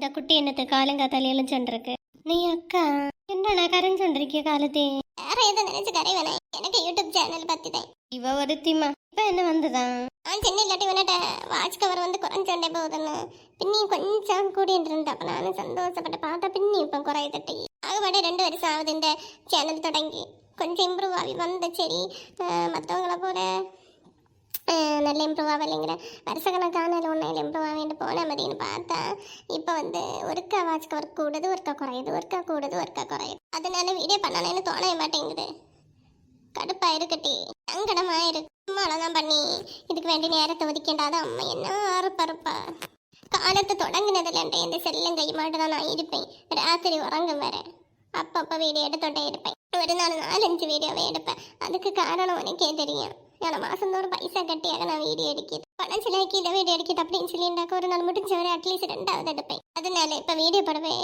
இந்த குட்டி என்னத்து காலங்காத்தால எழுச்சொண்டிருக்கு நீ அக்கா என்னடா கரைஞ்சொண்டிருக்கிய காலத்தே? வேற எதை நினைச்சு கரைவேனே எனக்கு யூடியூப் சேனல் பத்தி தான் இவ ஒருத்திமா இப்ப என்ன வந்துதான் நான் சென்னை இல்லாட்டி வேணாட்ட வாட்ச் கவர் வந்து குறைஞ்சோண்டே போகுதுன்னு. பின்னி கொஞ்சம் கூடிட்டு இருந்தா அப்ப நானும் சந்தோஷப்பட்டு பார்த்தா பின்னி இப்போ குறைய தட்டி. ஆகப்பாடி ரெண்டு வருஷம் ஆகுது இந்த சேனல் தொடங்கி. கொஞ்சம் இம்ப்ரூவ் ஆகி வந்த சரி. மற்றவங்கள போல നല്ല நல்ல இம்ப்ரூவ் ஆகலைங்கிற. வருஷக்கணக்கான ஒன்றையில் இம்ப்ரூவ் ஆகிட்டு போன மாதிரின்னு பார்த்தா இப்போ வந்து ஒருக்கா வாட்ச் கவர் கூடுது ஒருக்கா குறையுது ஒருக்கா கூடுது ஒருக்கா குறையுது. அதனால வீடியோ பண்ணணும்னு தோணவே மாட்டேங்குது. கடுப்பா இருக்கட்டி. சங்கடமா இருக்கு. சும்மாலாம் பண்ணி. இதுக்கு வேண்டிய நேரத்தை ஒதுக்கிண்டாத அம்மா என்ன அறுப்பறுப்பா. காலத்து தொடங்கினதுல எந்த செல்லும் கை மாட்டு தான் நான் இருப்பேன். ராத்திரி உறங்கும் வர. அப்பப்போ வீடியோ எடுத்துட்டே இருப்பேன். ஒரு நாள் நாலஞ்சு வீடியோவே எடுப்பேன். அதுக்கு காரணம் உனக்கே தெரியும். ஏன்னா மாசந்தோறும் பைசா கட்டியாக நான் வீடியோ எடுக்கிது பணம் சிலாக்கி இதை வீடியோ எடுக்கிது அப்படின்னு சொல்லிண்டாக்க ஒரு நாள் முடிஞ்ச வரை அட்லீஸ்ட் ரெண்டாவது எடுப்பேன். அதனால இப்போ வீடியோ போடவே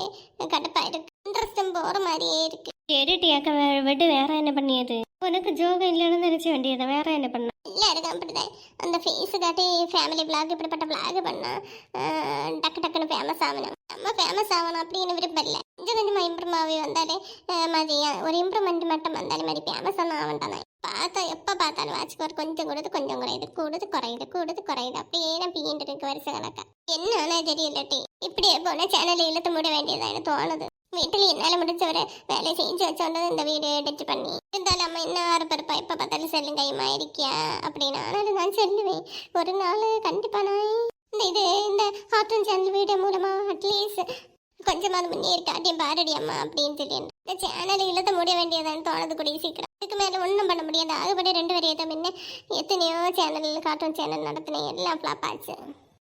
கடுப்பா இருக்கு. இன்ட்ரெஸ்டும் போகிற மாதிரியே இருக்கு. சரிட்டி அக்கா வே- விடு வேற என்ன பண்ணியது? உனக்கு ஜோகம் இல்லைன்னு நினைச்ச வேண்டியது வேற என்ன பண்ண எல்லாருக்கும் அப்படிதான். அந்த ஃபேஸ் காட்டி ஃபேமிலி பிளாக் இப்படிப்பட்ட பிளாக் பண்ணா ஆஹ், டக்கு டக்குன்னு ஃபேமஸ் ஆகணும் நம்ம ஃபேமஸ் ஆகணும் அப்படின்னு விருப்பம் இல்லை கொஞ்சம் கொஞ்சமாக இம்ப்ரூவ் ஆகி வந்தாலே மதியம் ஒரு இம்ப்ரூவ்மெண்ட் மட்டும் வந்தாலே மாதிரி ஃபேமஸ் ஆன ஆகண்டானே பார்த்தா பார்த்தாலும் வாட்ச்க்கு ஒரு கொஞ்சம் கூடுது கொஞ்சம் குறையுது. கூடுது குறையுது கூடுது குறையுது. அப்படியே நான் பீண்டு இருக்கு வருஷ கணக்கா. என்னன்னா தெரியலட்டி இப்படியே போனால் சேனலை இழுத்து மூட வேண்டியதான்னு தோணுது. வீட்டில் என்னால் முடிஞ்சவரை வேலை செஞ்சு வச்சோன்றது இந்த வீடியோ எடிட் பண்ணி. இருந்தாலும் அம்மா என்ன ஆரப்பருப்பா எப்போ பார்த்தாலும் செல்லும் கைமா இருக்கியா அப்படின்னு ஆனாலும் நான் சொல்லுவேன். ஒரு நாள் கண்டிப்பாக நான் இந்த இது இந்த கார்ட்டூன் சேனல் வீடியோ மூலமாக அட்லீஸ்ட் கொஞ்சமாவது முன்னேறி காட்டியும் பாரடி அம்மா அப்படின்னு சொல்லி இந்த சேனல் இழுத்த முடிய வேண்டியதான்னு தோணுது கூடிய சீக்கிரம். இதுக்கு மேலே ஒன்றும் பண்ண முடியாது. ஆகுபடி ரெண்டு வரையத்தை முன்ன எத்தனையோ சேனல் கார்ட்டூன் சேனல் நடத்தினேன் எல்லாம் ஃப்ளாப் ஆச்சு.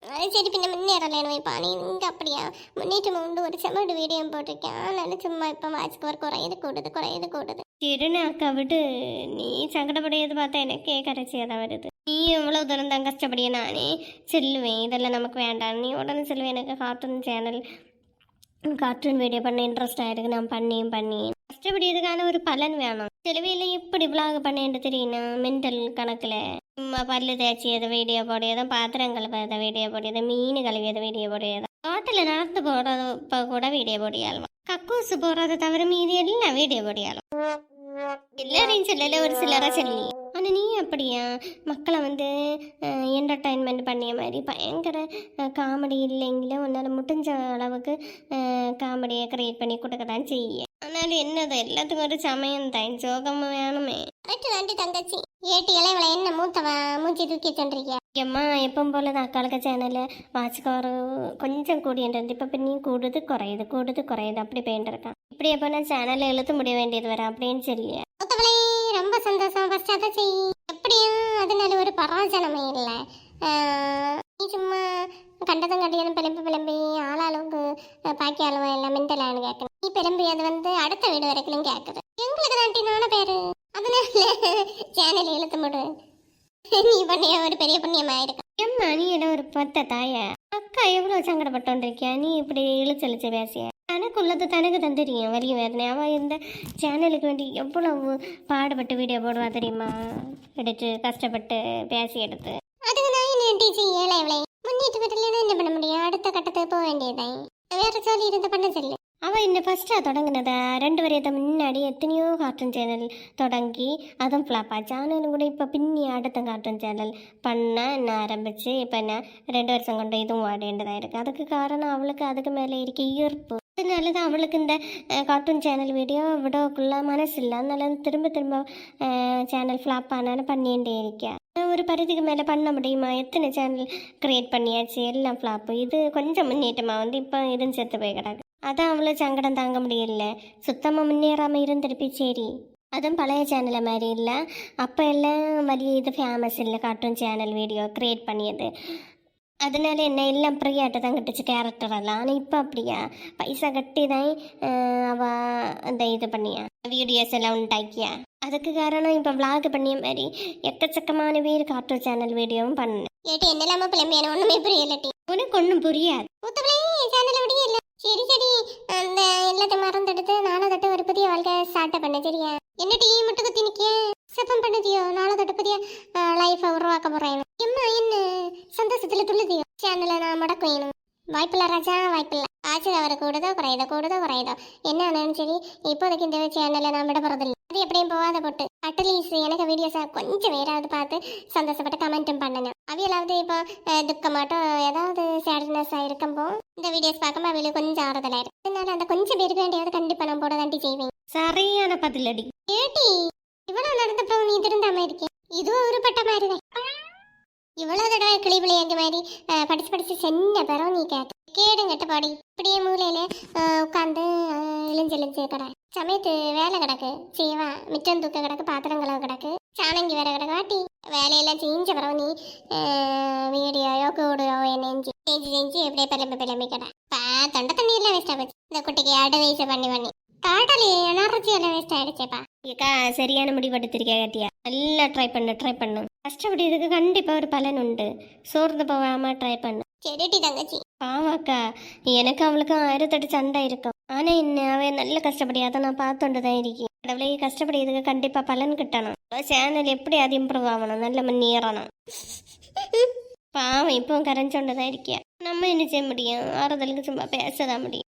அது சரி பின்ன முன்னேறலேன்னு வைப்பா நீ இங்கே அப்படியா? முன்னேற்றம் உண்டு. ஒரு செமடு வீடியோ போட்டிருக்கேன். ஆனாலும் சும்மா இப்போ வாட்ச்க்கு ஒரு குறையது கூடுது குறையது கூடுது. சரின்னு அக்கா விட்டு நீ சங்கடப்படையது பார்த்தா எனக்கே கரைச்சியாக தான் வருது. நீ எவ்வளோ தூரம் தான் கஷ்டப்படிய நானே செல்லுவேன். இதெல்லாம் நமக்கு வேண்டாம். நீ உடனே செல்லுவேன். எனக்கு கார்ட்டூன் சேனல் கார்ட்டூன் வீடியோ பண்ண இன்ட்ரெஸ்ட் ஆயிருக்கு. நான் பண்ணியும் பண்ணி கஷ்டப்படியதுக்கான ஒரு பலன் வேணும். செலவையில் எப்படி விளாக் பண்ணேன்னு தெரியணும் மென்டல் கணக்கில். சும்மா பல்லு தேய்ச்சியது வீடியோ போடையதும் பாத்திரம் கழுவியதை வீடியோ போடையதும் மீன் கழுவி எதை வீடியோ போடையதும் ஹோட்டலில் நடந்து போகிறது இப்போ கூட வீடியோ போடியாலும் கக்கூசு போகிறத தவிர மீதி எல்லாம் வீடியோ போடியாலும் எல்லாரையும் சொல்லல ஒரு சிலரை சொல்லி. அப்படியா? மக்களை வந்து என்டர்டைன்மெண்ட் பண்ணிய மாதிரி பயங்கர காமெடி இல்லைங்களே உன்னால் முடிஞ்ச அளவுக்கு காமெடியை க்ரியேட் பண்ணி கொடுக்க தான் செய்ய. ஆனாலும் என்னது? எல்லாத்துக்கும் ஒரு சமயம் தான் ஜோகமும் வேணுமே தாண்டி தங்கச்சி. ஏட்டி இவளை என்ன மூத்தவ? மூஞ்சி தூக்கி தண்டிருக்கியா அம்மா எப்பவும் போல தான் அக்காளுக்கு சேனலில் வாட்ச்கார் கொஞ்சம் கூடிட்டு இப்போ பின்னையும் கூடுது குறையுது கூடுது குறையுது அப்படி போயிட்டு இருக்கான். இப்படி எப்போ நான் சேனலில் இழுத்து முடிய வேண்டியது வர அப்படின்னு சொல்லி மூத்தவளே ரொம்ப சந்தோஷம். ஃபர்ஸ்ட் அதை செய். பிரயோஜனமே இல்லை. நீ சும்மா கண்டதும் கண்டியதும் பிளம்பி பிளம்பி ஆளாளுக்கு பாக்கி அளவு எல்லாம் மிண்டலான்னு கேட்கணும் நீ பிளம்பி அது வந்து அடுத்த வீடு வரைக்கும் கேட்குது எங்களுக்கு தாண்டி நான பேரு. அதனால சேனல் இழுத்து முடு. நீ பண்ணிய ஒரு பெரிய புண்ணியமா இருக்கு. அம்மா நீ என்ன ஒரு பொத்த தாய. அக்கா எவ்வளோ சங்கடப்பட்டோன்றிருக்கியா நீ இப்படி இழுச்சு இழுச்சு பேசிய. தனக்கு உள்ளது தனக்கு தான் தெரியும். வலி வேதனை அவள் இந்த சேனலுக்கு வேண்டி எவ்வளவு பாடுபட்டு வீடியோ போடுவா தெரியுமா? எடுத்து கஷ்டப்பட்டு பேசி எடுத்து. அதுக்கு நான் என்ன டீச்சி ஏழை இவளே? முன்னேற்ற வீட்டில் என்ன பண்ண முடியும்? அடுத்த கட்டத்துக்கு போக வேண்டியதான் வேற சொல்லி இருந்த பண்ண சொல்லு. அவள் இந்த ஃபஸ்ட்டாக தொடங்கினதா? ரெண்டு வரையத்தை முன்னாடி எத்தனையோ கார்ட்டூன் சேனல் தொடங்கி அதுவும் ஃப்ளாப் ஆச்சு ஆனாலும் கூட இப்போ பின்னி அடுத்த கார்ட்டூன் சேனல் பண்ண என்ன ஆரம்பிச்சு இப்போ என்ன? ரெண்டு வருஷம் கொண்டு இதுவும் ஆடேண்டதாக இருக்குது அதுக்கு காரணம் அவளுக்கு அதுக்கு மேலே இருக்க ஈர்ப்பு. அதனால தான் அவளுக்கு இந்த கார்ட்டூன் சேனல் வீடியோ விடோக்குள்ள மனசு இல்லை அதனால திரும்ப திரும்ப சேனல் ஃப்ளாப் ஆனாலும் பண்ணிகிட்டே இருக்கா ஒரு பரிதிக்கு மேலே பண்ண முடியுமா எத்தனை சேனல் க்ரியேட் பண்ணியாச்சு எல்லாம் ஃப்ளாப்பு இது கொஞ்சம் முன்னேற்றமாக வந்து இப்போ இதுன்னு செத்து போய் கிடக்கு அதான் அவ்வளோ சங்கடம் தாங்க முடியல சுத்தமாக முன்னேறாமல் இருந்திருப்பி சரி அதுவும் பழைய சேனலை மாதிரி இல்லை அப்போ எல்லாம் വലിയ இது ஃபேமஸ் இல்லை கார்ட்டூன் சேனல் வீடியோ க்ரியேட் பண்ணியது அதனால என்ன எல்லாம் ஃப்ரீயாட்ட தான் கட்டுச்சு கேரக்டர் எல்லாம் ஆனால் இப்போ அப்படியா? பைசா கட்டி தான் அவ அந்த இது பண்ணியா? வீடியோஸ் எல்லாம் உண்டாக்கியா அதுக்கு காரணம் இப்போ vlog பண்ணிய மாதிரி எக்கச்சக்கமான பேர் கார்ட்டூன் சேனல் வீடியோவும் பண்ணு. ஏட்டி என்னலாம பிள்ளைமையான ஒண்ணுமே புரியலட்டி. உனக்கு ஒன்றும் புரியாது. சேனல் அப்படியே இல்ல சரி சரி. அந்த எல்லாத்தையும் மறந்தெடுத்து நாளை தட்டு ஒரு புதிய வாழ்க்கை ஸ்டார்ட் பண்ண சரியா? என்ன டீ முட்டு குத்தி நிக்க சத்தம் பண்ணுதியோ நாளை தட்டு புதிய லைஃபை உருவாக்க போறேன். வேணும் வாய்ப்பில்ல ராஜா வாய்ப்பில்ல. காய்ச்சல் அவரை கூடுதோ குறையுதோ கூடுதோ குறையுதோ. என்ன ஆனாலும் சரி இப்போதைக்கு இந்த சேனலை நான் விட போகிறதில்ல அது எப்படியும் போகாத போட்டு. அட்லீஸ்ட் எனக்கு வீடியோஸை கொஞ்சம் வேறாவது பார்த்து சந்தோஷப்பட்டு கமெண்ட்டும் பண்ணணும் அவையலாவது இப்போ அஹ், துக்கமாட்டோ ஏதாவது சேட்னஸ் இருக்கும்போ இந்த வீடியோஸ் பார்க்கும்போது அவளுக்கு கொஞ்சம் ஆறுதலாயிரும் அதனால அந்த கொஞ்சம் பேருக்கு வேண்டியது கண்டிப்பாக நான் போட தாண்டி செய்வேன். சரியான பதிலடி. ஏட்டி இவ்வளவு நடந்தப்போ நீ திருந்தாம இருக்கே இதுவும் ஒரு பட்ட மாதிரி இவ்வளோ தடவை கிளி பிள்ளையாங்க மாதிரி படித்து படித்து சென்ன பிறகு நீ கேட்ட கேடுங்கட்ட பாடி. இப்படியே மூலையில் உட்காந்து இழிஞ்சு இழிஞ்சு கடை. சமயத்து வேலை கிடக்கு செய்வா. மிச்சம் தூக்க கிடக்கு பாத்திரம் கலவு கிடக்கு சாணங்கி வேற கிடக்கு. வாட்டி வேலையெல்லாம் செஞ்ச பிறகு நீ வீடியோயோ கூடையோ நெஞ்சு செஞ்சு செஞ்சு எப்படியே பிளம்பி பிளம்பி கடை. பா தொண்டை தண்ணி எல்லாம் வேஸ்டா போச்சு. இந்த குட்டிக்கு அடை வயசு பண்ணி பண்ணி. காட்டலி எனர்ஜி எல்லாம் வேஸ்ட் ஆயிடுச்சேப்பா. ஏக்கா சரியான முடிவு எடுத்திருக்கேன் கட்டியா? நல்லா ட்ரை பண்ணு ட்ரை பண்ணு. கஷ்டப்பட்டு இதுக்கு கண்டிப்பாக ஒரு பலன் உண்டு. சோர்ந்து போகாமல் ட்ரை பண்ணு. செடிட்டி தங்கச்சி. பாவாக்கா எனக்கு அவளுக்கும் ஆயிரத்தெட்டு சண்டை இருக்கும் ஆனால் என்ன அவன் நல்ல கஷ்டப்படி அதை நான் பார்த்துட்டு தான் இருக்கேன். கடவுளே கஷ்டப்படி இதுக்கு கண்டிப்பாக பலன் கிட்டணும். சேனல் எப்படி அது இம்ப்ரூவ் ஆகணும் நல்ல முன்னேறணும். பாவம் இப்பவும் கரைஞ்சோண்டு தான் இருக்கியா நம்ம என்ன செய்ய முடியும்? ஆறுதலுக்கு சும்மா பேசதான் முடியும்.